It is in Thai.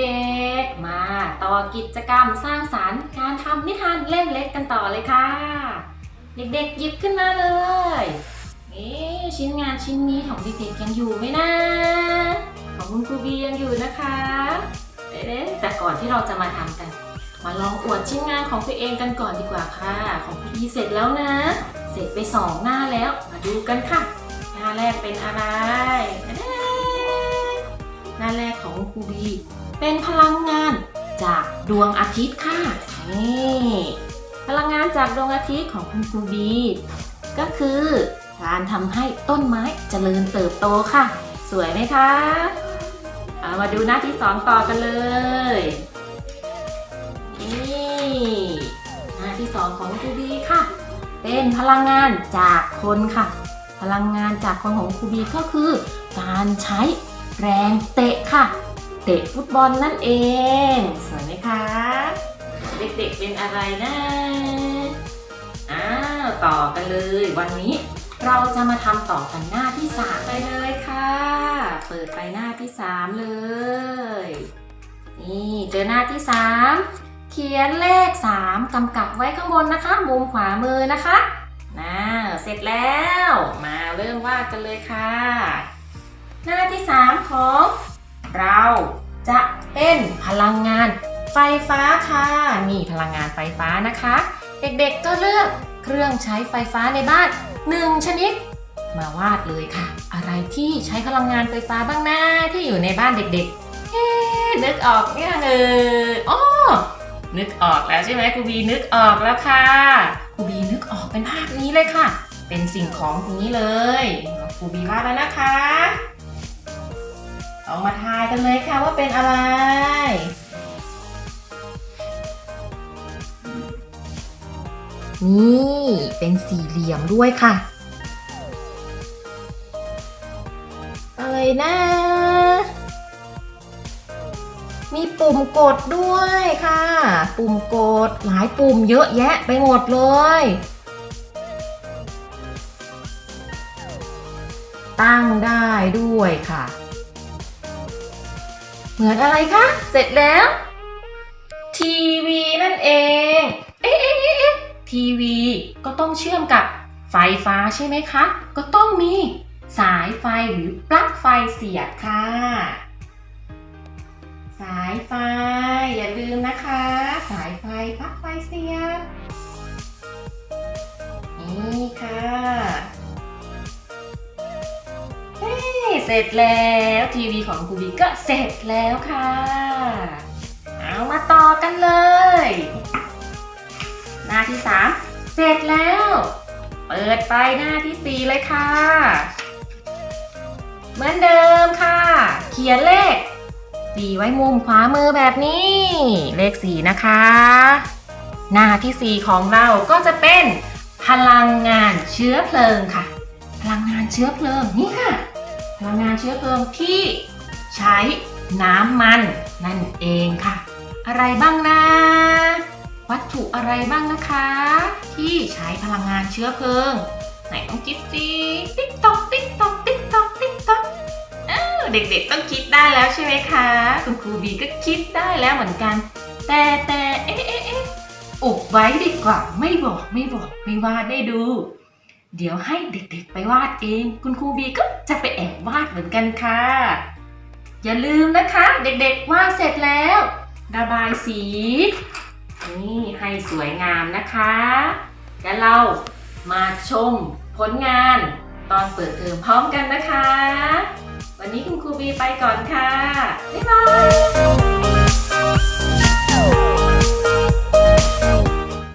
เด็กๆ มาต่อกิจกรรมสร้างสารรค์การทำนิทานเล่มเล็กกันต่อเลยค่ะ เด็กๆหยิบขึ้นมาเลยเอ๊ชิ้นงานชิ้นนี้ของเด็กๆยังอยู่ไหมนะ ของคุณครูบียังอยู่นะคะเอ๊ะแต่ก่อนที่เราจะมาทำกัน มาลองอวดชิ้นงานของตัวเองกันก่อนดีกว่าค่ะ ของพี่บีเสร็จแล้วนะ เสร็จไปสองหน้าแล้ว มาดูกันค่ะ หน้าแรกเป็นอะไร คูบีเป็นพลังงานจากดวงอาทิตย์ค่ะนี่พลังงานจากดวงอาทิตย์ของคุณครูบี ก็คือการทำให้ต้นไม้เจริญเติบโตค่ะ สวยไหมคะเอามาดูหน้าที่สองต่อกันเลยนี่หน้าที่สองของครูบีค่ะ เป็นพลังงานจากคนค่ะ พลังงานจากคนของครูบีก็คือ การใช้แรงเตะค่ะ เตะฟุตบอลนั่นเอง สวยไหมคะ เด็กๆเป็นอะไรนะอ้าวต่อกันเลย วันนี้เราจะมาทำต่อกันหน้าที่สามไปเลยค่ะ เปิดไปหน้าที่สามเลย นี่เจอหน้าที่สามเขียนเลขสามกำกับไว้ข้างบนนะคะ มุมขวามือนะคะน่าเสร็จแล้ว มาเริ่มวาดกันเลยค่ะ หน้าที่สามของ เราจะเป็นพลังงานไฟฟ้าค่ะนี่พลังงานไฟฟ้านะคะ เด็กๆก็เลือกเครื่องใช้ไฟฟ้าในบ้านหนึ่งชนิด มาวาดเลยค่ะ อะไรที่ใช้พลังงานไฟฟ้าบ้างนะที่อยู่ในบ้านเด็กๆเอ๊นึกออกเนี่ยเอออ๋อนึกออกแล้วใช่ไหมครูบีนึกออกแล้วค่ะครูบีนึกออกเป็นภาพนี้เลยค่ะ เป็นสิ่งของตรงนี้เลยครูบีวาดแล้วนะคะ ลองมาทายกันเลยค่ะว่าเป็นอะไร นี่เป็นสี่เหลี่ยมด้วยค่ะ อะไรนะ มีปุ่มกดด้วยค่ะ ปุ่มกดหลายปุ่มเยอะแยะไปหมดเลยตั้งได้ด้วยค่ะ มือนอะไรคะ เสร็จแล้ว ทีวีนั่นเองเอ๊ะเอ๊ะเอ๊ะเอ๊ะทีวีก็ต้องเชื่อมกับไฟฟ้าใช่ไหมคะ ก็ต้องมีสายไฟหรือปลั๊กไฟเสียบค่ะ สายไฟอย่าลืมนะคะ สายไฟปลั๊กไฟเสียบ นี่ค่ะ ร็จแล้วทีวีของครูบีก็เสร็จแล้วค่ะ เอามาต่อกันเลย หน้าที่ 3 เสร็จแล้ว เปิดไปหน้าที่ 4 เลยค่ะ เหมือนเดิมค่ะ เขียนเลข4ไว้มุมขวามือแบบนี้ เลข4นะคะ หน้าที่ 4 ของเราก็จะเป็นพลังงานเชื้อเพลิงค่ะ พลังงานเชื้อเพลิงนี่ค่ะ พลังงานเชื้อเพลิงที่ใช้น้ำมันนั่นเองค่ะ อะไรบ้างนะ วัตถุอะไรบ้างนะคะ ที่ใช้พลังงานเชื้อเพลิง ไหนต้องคิดสิติ๊กตอกติ๊กตอกติ๊กตอกติ๊กตอกเด็กๆต้องคิดได้แล้วใช่ไหมคะ คุณครูบีก็คิดได้แล้วเหมือนกัน แต่แต่เอ๊ะเอ๊ะเอ๊ะอุบไว้ดีกว่าไม่บอกไม่บอกไม่ว่าได้ดู เดี๋ยวให้เด็กๆไปวาดเอง คุณครูบีก็จะไปแอบวาดเหมือนกันค่ะ อย่าลืมนะคะ เด็กๆวาดเสร็จแล้ว ระบายสี นี่ให้สวยงามนะคะ แล้วเรามาชมผลงานตอนเปิดเทอมพร้อมกันนะคะ วันนี้คุณครูบีไปก่อนค่ะ